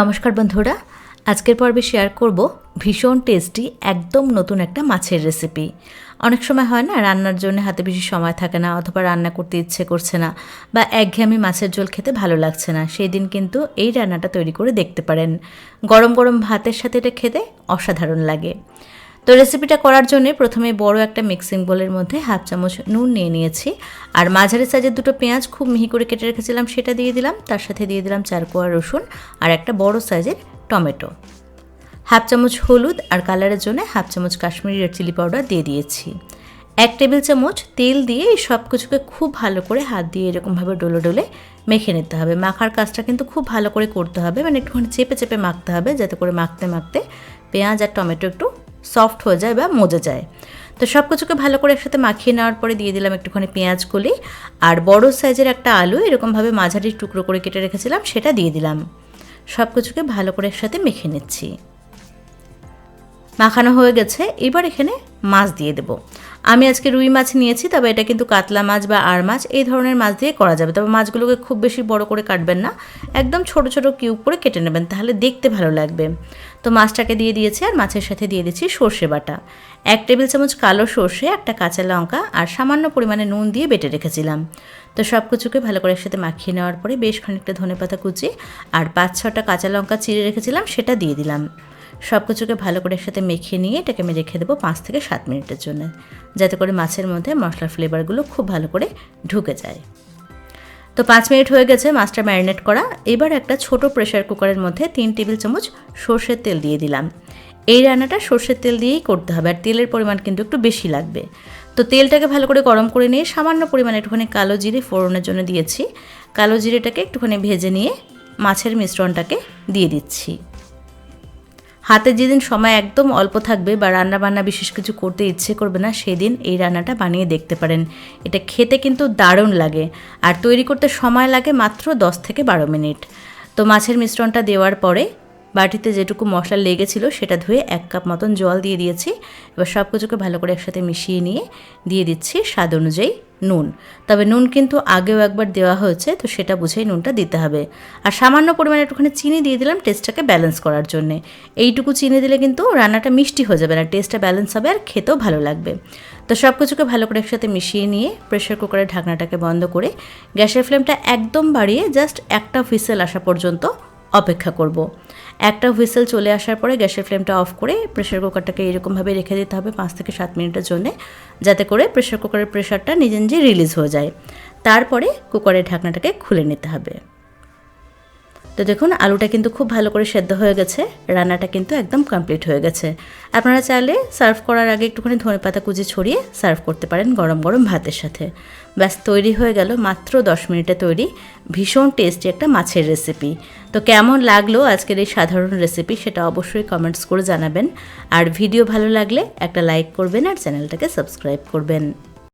নমস্কার বন্ধুরা, আজকের পর্বে শেয়ার করব ভীষণ টেস্টি একদম নতুন একটা মাছের রেসিপি অনেক সময় হয় না, রান্নার জন্য হাতে বেশি সময় থাকে না, অথবা রান্না করতে ইচ্ছে করছে না, বা একঘেয়েমি মাছের ঝোল খেতে ভালো লাগছে না, সেই দিন কিন্তু এই রান্নাটা তৈরি করে দেখতে পারেন। গরম গরম ভাতের সাথে এটা খেতে অসাধারণ লাগে। তো রেসিপিটা করার জন্য প্রথমে বড় একটা মিক্সিং বোলের মধ্যে হাফ চামচ নুন নিয়ে নিয়েছি। আর মাঝারি সাইজের দুটো পেঁয়াজ খুব মিহি করে কেটে রেখেছিলাম, সেটা দিয়ে দিলাম। তার সাথে দিয়ে দিলাম চার কোয়া রসুন আর একটা বড় সাইজের টমেটো। হাফ চামচ হলুদ আর কালারের জন্য হাফ চামচ কাশ্মীরি রেড চিলি পাউডার দিয়ে দিয়েছি। এক টেবিল চামচ তেল দিয়ে এই সব কিছুকে খুব ভালো করে হাত দিয়ে এরকমভাবে ডোলে ডোলে মেখে নিতে হবে। মাখার কাজটা কিন্তু খুব ভালো করে করতে হবে মানে একটুখানি চেপে চেপে মাখতে হবে, যাতে করে মাখতে মাখতে পেঁয়াজ আর টমেটো একটু সফট হয়ে যায় বা মজে যায়। তো সব কিছুকে ভালো করে একসাথে মাখিয়ে নেওয়ার পরে দিয়ে দিলাম একটুখানি পেঁয়াজ কলি আর বড় সাইজের একটা আলু, এরকমভাবে মাঝারি টুকরো করে কেটে রেখেছিলাম, সেটা দিয়ে দিলাম। সব কিছুকে ভালো করে একসাথে মেখে নিচ্ছি। মাখানো হয়ে গেছে। এবার এখানে মাছ দিয়ে দেব। আমি আজকে রুই মাছ নিয়েছি, তবে এটা কিন্তু কাতলা মাছ বা আর মাছ, এই ধরনের মাছ দিয়ে করা যাবে। তবে মাছগুলোকে খুব বেশি বড় করে কাটবেন না। একদম ছোট ছোট কিউব করে কেটে নেবেন, তাহলে দেখতে ভালো লাগবে। তো মাছটাকে দিয়ে দিয়েছি, আর মাছের সাথে দিয়ে দিচ্ছি সর্ষে বাটা। এক টেবিল চামচ কালো সর্ষে, একটা কাঁচা লঙ্কা, আর সামান্য পরিমাণে নুন দিয়ে বেটে রেখেছিলাম। তো সব কিছুকে ভালো করে একসাথে মাখিয়ে নেওয়ার পরে বেশ খানিকটা ধনে পাতা কুচি, আর পাঁচ ছটা কাঁচা লঙ্কা চিড়ে রেখেছিলাম, সেটা দিয়ে দিলাম। সব কিছুকে ভালো করে একসাথে মেখে নিয়ে এটাকে আমি রেখে দেবো পাঁচ থেকে সাত মিনিটের জন্য, যাতে করে মাছের মধ্যে মশলার ফ্লেভারগুলো খুব ভালো করে ঢুকে যায়। তো পাঁচ মিনিট হয়ে গেছে মাছটা ম্যারিনেট করা। এবার একটা ছোট প্রেশার কুকারের মধ্যে তিন টেবিল চামচ সর্ষের তেল দিয়ে দিলাম। এই রান্নাটা সর্ষের তেল দিয়েই করতে হবে, আর তেলের পরিমাণ কিন্তু একটু বেশি লাগবে। তো তেলটাকে ভালো করে গরম করে নিয়ে সামান্য পরিমাণে একটুখানি কালো জিরে ফোড়নের জন্য দিয়েছি। কালো জিরেটাকে একটুখানি ভেজে নিয়ে মাছের মিশ্রণটাকে দিয়ে দিচ্ছি। হাতে যেদিন সময় একদম অল্প থাকবে বা রান্না বান্না বিশেষ কিছু করতে ইচ্ছে করবে না, সেদিন এই রান্নাটা বানিয়ে দেখতে পারেন। এটা খেতে কিন্তু দারুণ লাগে। আর তৈরি করতে সময় লাগে মাত্র দশ থেকে বারো মিনিট। তো মাছের মিশ্রণটা দেওয়ার পরে বাটিতে যেটুকু মশলা লেগেছিল সেটা ধুয়ে এক কাপ মতন জল দিয়ে দিয়েছি। এবার সব কিছুকে ভালো করে একসাথে মিশিয়ে নিয়ে দিয়ে দিচ্ছি স্বাদ অনুযায়ী। নুন। তবে নুন কিন্তু আগেও একবার দেওয়া হয়েছে, তো সেটা বুঝেই নুনটা দিতে হবে। আর সামান্য পরিমাণে একটুখানি চিনি দিয়ে দিলাম টেস্টটাকে ব্যালেন্স করার জন্যে। এইটুকু চিনি দিলে কিন্তু রান্নাটা মিষ্টি হয়ে যাবে না টেস্টটা ব্যালেন্স হবে আর খেতেও ভালো লাগবে। তো সব কিছুকে ভালো করে একসাথে মিশিয়ে নিয়ে প্রেশার কুকারের ঢাকনাটাকে বন্ধ করে গ্যাসের ফ্লেমটা একদম বাড়িয়ে জাস্ট একটা হুইসেল আসা পর্যন্ত অপেক্ষা করব। একটা হুইসেল চলে আসার পরে গ্যাসের ফ্লেমটা অফ করে প্রেশার কুকারটাকে এরকমভাবে রেখে দিতে হবে পাঁচ থেকে সাত মিনিটের জন্যে, যাতে করে প্রেশার কুকারের প্রেশারটা নিজে নিজে রিলিজ হয়ে যায় তারপরে কুকারের ঢাকনাটাকে খুলে নিতে হবে তো দেখুন, আলুটা কিন্তু খুব ভালো করে সেদ্ধ হয়ে গেছে। রান্নাটা কিন্তু একদম কমপ্লিট হয়ে গেছে। আপনারা চাইলে সার্ভ করার আগে একটুখানি ধনে পাতা কুচি ছড়িয়ে সার্ভ করতে পারেন গরম গরম ভাতের সাথে। ব্যাস, তৈরি হয়ে গেল মাত্র দশ মিনিটে তৈরি। ভীষণ টেস্টি একটা মাছের রেসিপি তো কেমন লাগল আজকের এই সাধারণ রেসিপি সেটা অবশ্যই কমেন্টস করে জানাবেন। আর ভিডিও ভালো লাগলে একটা লাইক করবেন আর চ্যানেলটাকে সাবস্ক্রাইব করবেন।